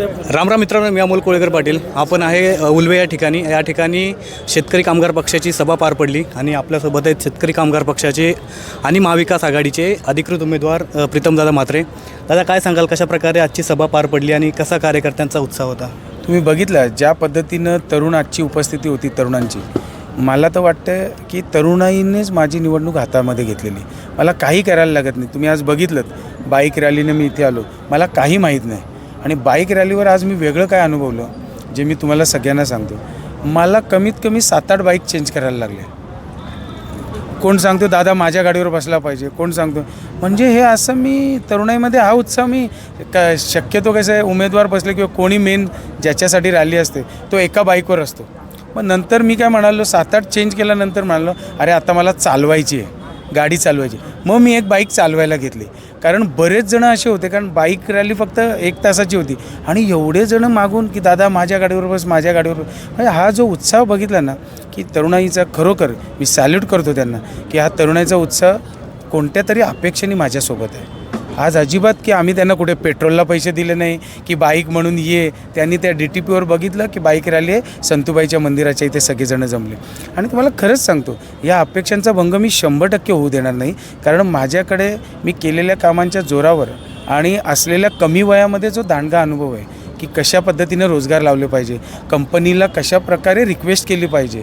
राम राम मित्रांनो मी अमोल कोळेकर पाटील. आपण आहे उलवे या ठिकाणी. या ठिकाणी शेतकरी कामगार पक्षाची सभा पार पडली आणि आपल्यासोबत आहेत शेतकरी कामगार पक्षाचे आणि महाविकास आघाडीचे अधिकृत उमेदवार प्रीतम प्रीतमदादा म्हात्रे. दादा काय सांगाल कशा प्रकारे आजची सभा पार पडली आणि कसा कार्यकर्त्यांचा उत्साह होता? तुम्ही बघितलं ज्या पद्धतीनं तरुण आजची उपस्थिती होती तरुणांची मला तर वाटतं की तरुणाईनेच माझी निवडणूक हातामध्ये घेतलेली. मला काही करायला लागत नाही. तुम्ही आज बघितलं बाईक रॅलीने मी इथे आलो. मला काही माहीत नाही. आणि बाईक रॅलीवर आज मी वेगळं काय अनुभवलं जे मी तुम्हाला सगळ्यांना सांगतो. मला कमीत कमी सात आठ बाईक चेंज करायला लागले. कोण सांगतो दादा माझ्या गाडीवर बसला पाहिजे. कोण सांगतो म्हणजे हे असं मी तरुणाईमध्ये हा उत्साह मी का शक्यतो कसं आहे उमेदवार बसले किंवा कोणी मेन ज्याच्यासाठी रॅली असते तो एका बाईकवर असतो. मग नंतर मी काय म्हणालो सात आठ चेंज केल्यानंतर म्हणालो अरे आता मला चालवायची आहे गाडी चालवायची मग मी एक बाईक चालवायला घेतली. कारण बरेच जण असे होते कारण बाईक रॅली फक्त एक तासाची होती. आणि एवढे जण मागून की दादा माझ्या गाडीवर बस माझ्या गाडीवर म्हणजे हा जो उत्साह बघितला ना की तरुणाईचा खरोखर मी सॅल्यूट करतो त्यांना की हा तरुणाईचा उत्साह कोणत्या तरी अपेक्षेने माझ्यासोबत आहे. आज अजिबात की आम्ही त्यांना कुठे पेट्रोलला पैसे दिले नाही की बाईक म्हणून ये. त्यांनी त्या डी टी पीवर बघितलं की बाईक रॅली आहे संतूबाईच्या मंदिराच्या इथे सगळेजणं जमले. आणि तुम्हाला खरंच सांगतो या अपेक्षांचा भंग मी शंभर टक्के होऊ देणार नाही कारण माझ्याकडे मी केलेल्या कामांच्या जोरावर आणि असलेल्या कमी वयामध्ये जो दांडगा अनुभव आहे की कशा पद्धतीनं रोजगार लावले पाहिजे कंपनीला कशा प्रकारे रिक्वेस्ट केली पाहिजे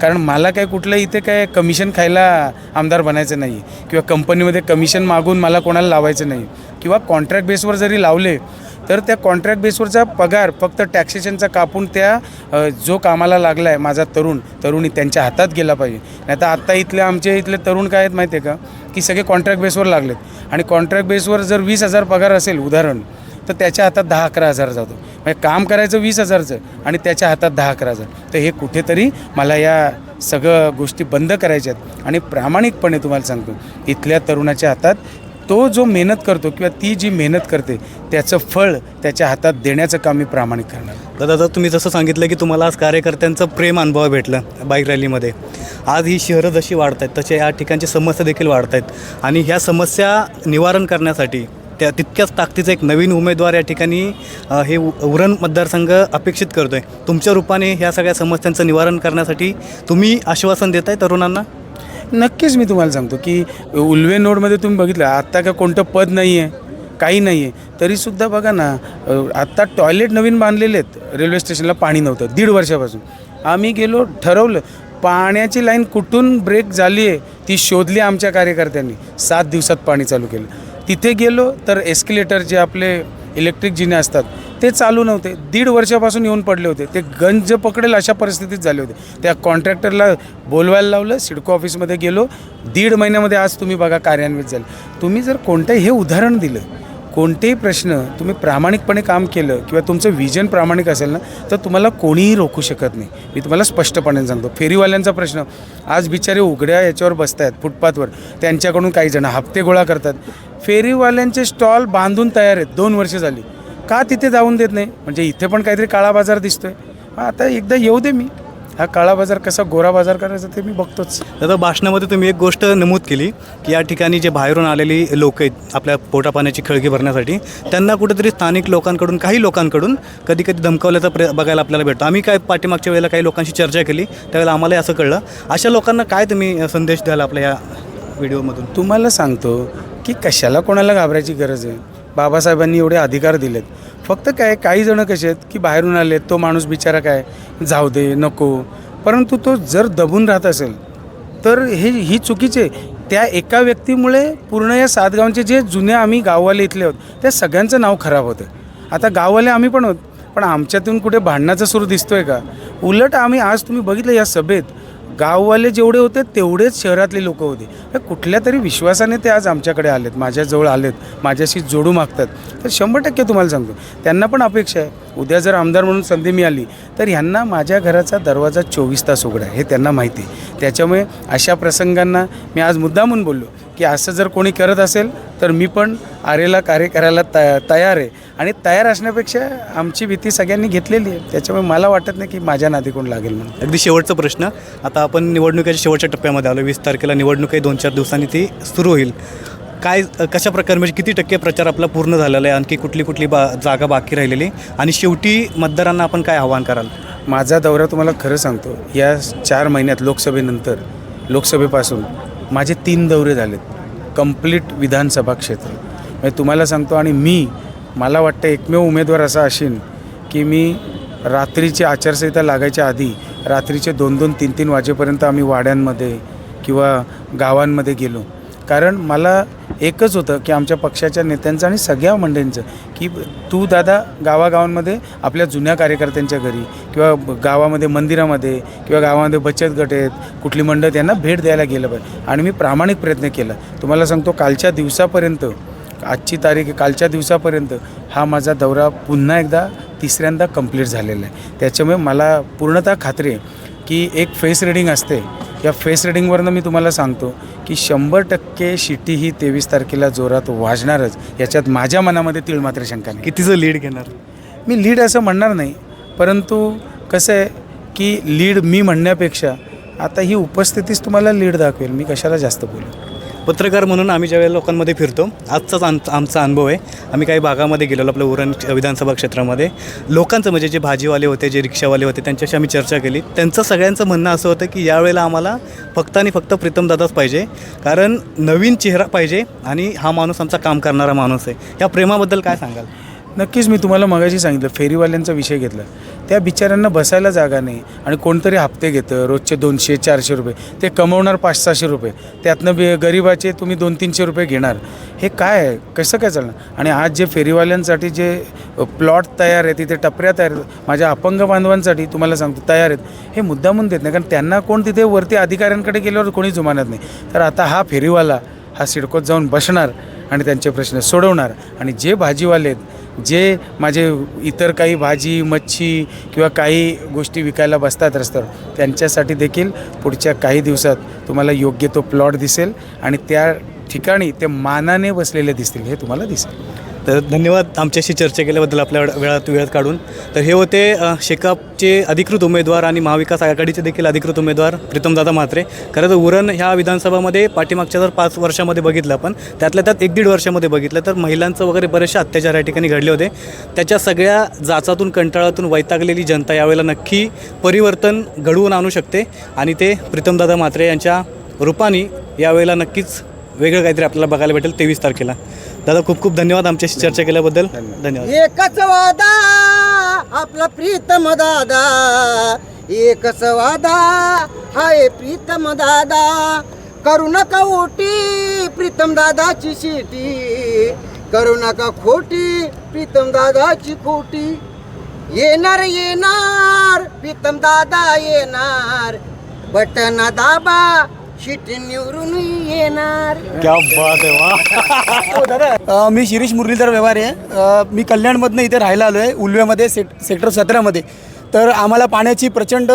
कारण मला काय कुठलं इथे काय कमिशन खायला आमदार बनायचं नाही. किंवा कंपनीमध्ये कमिशन मागून मला कोणाला लावायचं नाही. किंवा कॉन्ट्रॅक्ट बेसवर जरी लावले तर त्या कॉन्ट्रॅक्ट बेसवरचा पगार फक्त टॅक्सेशनचा कापून त्या जो कामाला लागला आहे माझा तरुण तरुणी त्यांच्या हातात गेला पाहिजे. नाही तर आत्ता इथले आमचे इथले तरुण काय आहेत माहिती आहे का? की सगळे कॉन्ट्रॅक्ट बेसवर लागलेत. आणि कॉन्ट्रॅक्ट बेसवर जर वीस हजार पगार असेल उदाहरण तर त्याच्या हातात दहा अकरा हजार जातो म्हणजे काम करायचं वीस हजारचं आणि त्याच्या हातात दहा अकरा हजार. तर हे कुठेतरी मला या सगळं गोष्टी बंद करायच्या आहेत. आणि प्रामाणिकपणे तुम्हाला सांगतो इथल्या तरुणाच्या हातात तो जो मेहनत करतो किंवा ती जी मेहनत करते त्याचं फळ त्याच्या हातात देण्याचं काम मी प्रामाणिक करणार. दादा जर तुम्ही जसं सांगितलं की तुम्हाला आज कार्यकर्त्यांचं प्रेम अनुभव भेटलं बाईक रॅलीमध्ये. आज ही शहरं जशी वाढत आहेत तसे या ठिकाणची समस्या देखील वाढत आहेत आणि ह्या समस्या निवारण करण्यासाठी त्या तितक्याच ताकदीचा एक नवीन उमेदवार या ठिकाणी हे उ- उरण मतदारसंघ अपेक्षित करतो आहे तुमच्या रूपाने ह्या सगळ्या समस्यांचं निवारण करण्यासाठी तुम्ही आश्वासन देत आहे तरुणांना? नक्कीच मी तुम्हाला सांगतो की उल्वे नोडमध्ये तुम्ही बघितलं आत्ता का कोणतं पद नाही आहे काही नाही आहे तरीसुद्धा बघा ना आत्ता टॉयलेट नवीन बांधलेले आहेत रेल्वे स्टेशनला पाणी नव्हतं दीड वर्षापासून. आम्ही गेलो ठरवलं पाण्याची लाईन कुठून ब्रेक झाली आहे ती शोधली आमच्या कार्यकर्त्यांनी. सात दिवसात पाणी चालू केलं. तिथे गेलो तर एस्केलेटर जे आपले इलेक्ट्रिक जिने असतात ते चालू नव्हते. दीड वर्षापासून येऊन पडले होते. ते गंज पकडेल अशा परिस्थितीत झाले होते. त्या कॉन्ट्रॅक्टरला बोलवायला लावलं सिडको ऑफिसमध्ये गेलो. दीड महिन्यामध्ये आज तुम्ही बघा कार्यान्वित झालं. तुम्ही जर कोणतंही हे उदाहरण दिलं कोणतेही प्रश्न तुम्ही प्रामाणिकपणे काम केलं किंवा तुमचं विजन प्रामाणिक असेल ना तर तुम्हाला कोणीही रोखू शकत नाही. मी तुम्हाला स्पष्टपणे सांगतो. फेरीवाल्यांचा प्रश्न आज बिचारे उघड्या याच्यावर बसत आहेत फुटपाथवर. त्यांच्याकडून काही जण हप्ते गोळा करतात. फेरीवाल्यांचे स्टॉल बांधून तयार आहेत. दोन वर्ष झाली. का तिथे जाऊन देत नाही? म्हणजे इथे पण काहीतरी काळा बाजार दिसतोय. हां आता एकदा येऊ दे मी. हा काळा बाजार कसा गोरा बाजार करायचा ते मी बघतोच. दादा भाषणामध्ये तुम्ही एक गोष्ट नमूद केली की या ठिकाणी जे बाहेरून आलेली लोक आहेत आपल्या पोटापाण्याची खळगी भरण्यासाठी त्यांना कुठेतरी स्थानिक लोकांकडून काही लोकांकडून कधी कधी धमकावल्याचा प्र बघायला आपल्याला भेटतो. आम्ही काय पाठीमागच्या वेळेला काही लोकांशी चर्चा केली त्यावेळेला आम्हालाही असं कळलं. अशा लोकांना काय तुम्ही संदेश द्याल आपल्या या व्हिडिओमधून? तुम्हाला सांगतो की कशाला कोणाला घाबरायची गरज आहे? बाबासाहेबांनी एवढे अधिकार दिलेत. फक्त काय काही जणं कसे आहेत की बाहेरून आलेत तो माणूस बिचारा काय जाऊ दे नको. परंतु तो जर दबून राहत असेल तर हे ही चुकीचे त्या एका व्यक्तीमुळे पूर्ण या सातगावचे जे जुने आम्ही गाववाले इथले आहोत त्या सगळ्यांचं नाव खराब होतं. आता गाववाले आम्ही पण आहोत पण आमच्यातून कुठे भांडणाचा सूर दिसतोय का? उलट आम्ही आज तुम्ही बघितलं या सभेत गाववाले जेवढे होते तेवढेच शहरातले लोक होते. कुठल्या तरी विश्वासाने ते आज आमच्याकडे आलेत माझ्याजवळ आलेत माझ्याशी जोडू मागतात. तर शंभर टक्के तुम्हाला सांगतो त्यांना पण अपेक्षा आहे. उद्या जर आमदार म्हणून संधी मिळाली तर ह्यांना माझ्या घराचा दरवाजा चोवीस तास उघडा आहे हे त्यांना माहिती आहे. त्याच्यामुळे अशा प्रसंगांना मी आज मुद्दामून बोललो. की असं जर कोणी करत असेल तर मी पण आरेला कार्य करायला तया तयार आहे. आणि तयार असण्यापेक्षा आमची भीती सगळ्यांनी घेतलेली आहे. त्याच्यामुळे मला वाटत नाही की माझ्या नादी कोण लागेल म्हणून. अगदी शेवटचा प्रश्न. आता आपण निवडणुकीच्या शेवटच्या टप्प्यामध्ये आलो. वीस तारखेला निवडणूक आहे दोन चार दिवसांनी ती सुरू होईल. काय कशा प्रकारे म्हणजे किती टक्के प्रचार आपला पूर्ण झालेला आहे? आणखी कुठली कुठली बा जागा बाकी राहिलेली? आणि शेवटी मतदारांना आपण काय आव्हान कराल? माझा दौरा तुम्हाला खरं सांगतो. या चार महिन्यात लोकसभेनंतर लोकसभेपासून माझे तीन दौरे झालेत. कंप्लीट विधानसभा क्षेत्र. म्हणजे तुम्हाला सांगतो आणि मी मला वाटतं एकमेव उमेदवार असा असेन की मी रात्रीची आचारसंहिता लागायच्या आधी रात्रीचे दोन दोन तीन तीन वाजेपर्यंत आम्ही वाड्यांमध्ये किंवा गावांमध्ये गेलो. कारण मला एकच होतं की आमच्या पक्षाच्या नेत्यांचं आणि सगळ्या मंडळींचं की तू दादा गावागावांमध्ये आपल्या जुन्या कार्यकर्त्यांच्या घरी किंवा गावामध्ये मंदिरामध्ये किंवा गावामध्ये बचत गट आहेत कुठली मंडळ त्यांना भेट द्यायला गेलं पाहिजे. आणि मी प्रामाणिक प्रयत्न केला. तुम्हाला सांगतो कालच्या दिवसापर्यंत आजची तारीख कालच्या दिवसापर्यंत हा माझा दौरा पुन्हा एकदा तिसऱ्यांदा कंप्लीट झालेला आहे. त्याच्यामुळे मला पूर्णतः खात्री आहे की एक फेस रिडिंग असते. या फेस रिडिंगवरनं मी तुम्हाला सांगतो की शंभर टक्के शिटी ही तेवीस तारखेला जोरात वाजणारच. याच्यात माझ्या मनामध्ये तीळ मात्र शंका नाही. कितीचं लीड घेणार? मी लीड असं म्हणणार नाही परंतु कसं आहे की लीड मी म्हणण्यापेक्षा आता ही उपस्थितीच तुम्हाला लीड दाखवेल मी कशाला जास्त बोलू? पत्रकार म्हणून आम्ही ज्यावेळेला लोकांमध्ये फिरतो आजचाच आम आमचा अनुभव आहे. आम्ही काही भागामध्ये गेलेलो आपल्या उरण विधानसभा क्षेत्रामध्ये. लोकांचं म्हणजे जे भाजीवाले होते जे रिक्षावाले होते त्यांच्याशी आम्ही चर्चा केली. त्यांचं सगळ्यांचं म्हणणं असं होतं की यावेळेला आम्हाला फक्त आणि फक्त प्रीतमदादाच पाहिजे. कारण नवीन चेहरा पाहिजे आणि हा माणूस आमचा काम करणारा माणूस आहे. या प्रेमाबद्दल काय सांगाल? नक्कीच मी तुम्हाला मगाशी सांगितलं फेरीवाल्यांचा विषय घेतला. त्या बिचाऱ्यांना बसायला जागा नाही आणि कोणतरी हप्ते घेतं रोजचे दोनशे चारशे रुपये. ते कमवणार पाच सहाशे रुपये. त्यातनं बी गरीबाचे तुम्ही दोन तीनशे रुपये घेणार. हे काय आहे? कसं काय चालणार? आणि आज जे फेरीवाल्यांसाठी जे प्लॉट तयार आहे तिथे टपऱ्या तयार आहेत माझ्या अपंग बांधवांसाठी तुम्हाला सांगतो तयार आहेत. हे मुद्दामून देत नाही कारण त्यांना कोण तिथे वरती अधिकाऱ्यांकडे गेल्यावर कोणी जुमानत नाही. तर आता हा फेरीवाला हा सिडकोत जाऊन बसणार आणि त्यांचे प्रश्न सोडवणार. आणि जे भाजीवाले आहेत जे माझे इतर काही भाजी मच्छी किंवा काही गोष्टी विकायला बसतात रस्त्यावर त्यांच्यासाठी देखील पुढच्या काही दिवसात तुम्हाला योग्य तो प्लॉट दिसेल आणि त्या ठिकाणी ते मानाने बसलेले दिसतील हे तुम्हाला दिसेल. तर धन्यवाद आमच्याशी चर्चा केल्याबद्दल आपल्या वेळात वेळात काढून. तर हे होते शेकापचे अधिकृत उमेदवार आणि महाविकास आघाडीचे देखील अधिकृत उमेदवार प्रीतमदादा म्हात्रे. खरं तर उरण ह्या विधानसभामध्ये पाठीमागच्या जर पाच वर्षामध्ये बघितलं आपण त्यातल्या त्यात एक दीड वर्षामध्ये बघितलं तर महिलांचं वगैरे बरेचसे अत्याचार या ठिकाणी घडले होते. त्याच्या सगळ्या जाचातून कंटाळातून वैतागलेली जनता यावेळेला नक्की परिवर्तन घडवून आणू शकते. आणि ते प्रीतमदादा म्हात्रे यांच्या रूपाने यावेळेला नक्कीच वेगळं काहीतरी आपल्याला बघायला भेटेल तेवीस तारखेला. दादा खूप खूप धन्यवाद आमच्याशी चर्चा केल्याबद्दल. धन्यवाद. एकच वादा आपला प्रीतम दादा. एकच वादा हाय प्रीतम दादा. करू नका ओटी प्रीतम दादाची शिटी. करू नका खोटी प्रीतम दादाची खोटी. येणार येणार प्रीतम दादा येणार. बटन दाबा शिटी निवडून येणार. क्या बात आहे वा. अ, मी शिरीष मुरलीधर व्यवहार. आहे अ, मी कल्याणमधनं इथे राहायला आलो आहे उलव्यामध्ये सेट सेक्टर सतरामध्ये. तर आम्हाला पाण्याची प्रचंड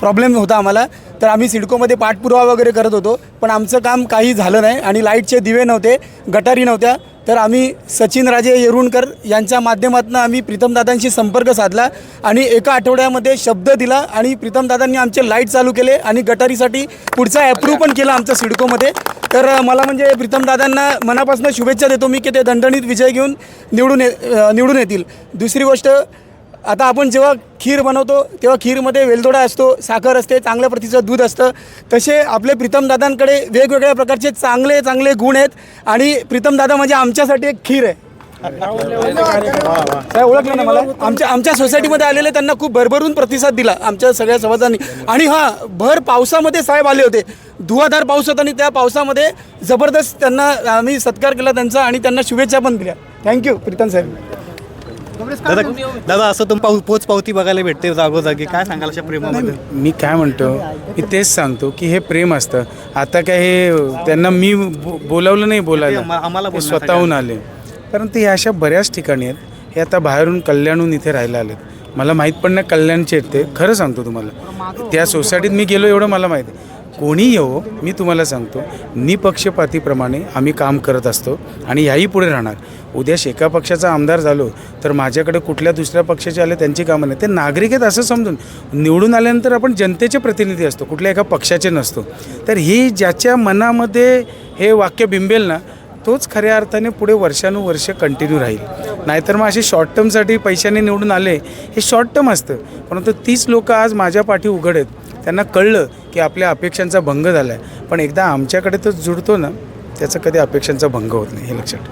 प्रॉब्लेम होता आम्हाला. तर आम्ही सिडकोमध्ये पाठपुरावा वगैरे करत होतो. पण आमचं काम काही झालं नाही आणि लाईटचे दिवे नव्हते गटारी नव्हत्या. तर आम्ही सचिन राजे येरुणकर यांच्या माध्यमातून आम्ही प्रीतमदादांशी संपर्क साधला आणि एका आठवड्यामध्ये शब्द दिला आणि प्रीतमदादांनी आमचे लाइट चालू केले आणि गटारीसाठी पुढचा ॲप्रूव्ह पण केला आमचं सिडकोमध्ये. तर मला म्हणजे प्रीतमदादांना मनापासून शुभेच्छा देतो मी की ते दणदणीत विजय घेऊन निवडून ये निवडून येतील. दुसरी गोष्ट आता आपण जेव्हा खीर बनवतो तेव्हा खीरमध्ये वेलदोडा असतो साखर असते चांगल्या प्रतीचं दूध असतं. तसे आपले प्रीतमदादांकडे वेगवेगळ्या प्रकारचे चांगले चांगले गुण आहेत. आणि प्रीतमदादा म्हणजे आमच्यासाठी एक खीर आहे. काय ओळखलं ना मला? आमच्या आमच्या सोसायटीमध्ये आलेले त्यांना खूप भरभरून प्रतिसाद दिला आमच्या सगळ्या समाजांनी. आणि हां भर पावसामध्ये साहेब आले होते. धुवाधार पाऊस होता आणि त्या पावसामध्ये जबरदस्त त्यांना आम्ही सत्कार केला त्यांचा आणि त्यांना शुभेच्छा पण दिल्या. थँक्यू प्रीतम साहेब. दादा दादा असं तुम पाऊ पोच पावती बघायला भेटते जागोजागी. काय सांगाल अशा प्रेमामध्ये मी काय म्हणतो मी तेच सांगतो की हे प्रेम असतं. आता काय हे त्यांना मी बो- बोलावलं नाही ते बोलायला आम्हा- आम्हाला ते बोलण्यासाठी स्वतःहून आले. परंतु हे अशा बऱ्याच ठिकाणी आहेत. हे आता बाहेरून कल्याणहून इथे राहायला आलेत मला माहीत पण नाही कल्याणचे आहेत ते. खरं सांगतो तुम्हाला. त्या सोसायटीत मी गेलो एवढं मला माहिती आहे. कोणी येवो हो, मी तुम्हाला सांगतो निपक्षपातीप्रमाणे आम्ही काम करत असतो आणि याही पुढे राहणार. उद्या शेका पक्षाचा आमदार झालो तर माझ्याकडे कुठल्या दुसऱ्या पक्षाचे आले त्यांची कामं नाही. ते नागरिक आहेत असं समजून. निवडून आल्यानंतर आपण जनतेचे प्रतिनिधी असतो कुठल्या एका पक्षाचे नसतो. तर ही ज्याच्या मनामध्ये हे वाक्य बिंबेल ना तोच खऱ्या अर्थाने पुढे वर्षानुवर्ष कंटिन्यू राहील. नाहीतर मग असे शॉर्ट टर्मसाठी पैशाने निवडून आले हे शॉर्ट टर्म असतं. परंतु तीच लोकं आज माझ्या पाठी उघड आहेत त्यांना कळलं की आपल्या अपेक्षांचा भंग झाला आहे पण एकदा आमच्याकडे तो जुडतो ना त्याचा कधी अपेक्षांचा भंग होत नाही हे लक्षात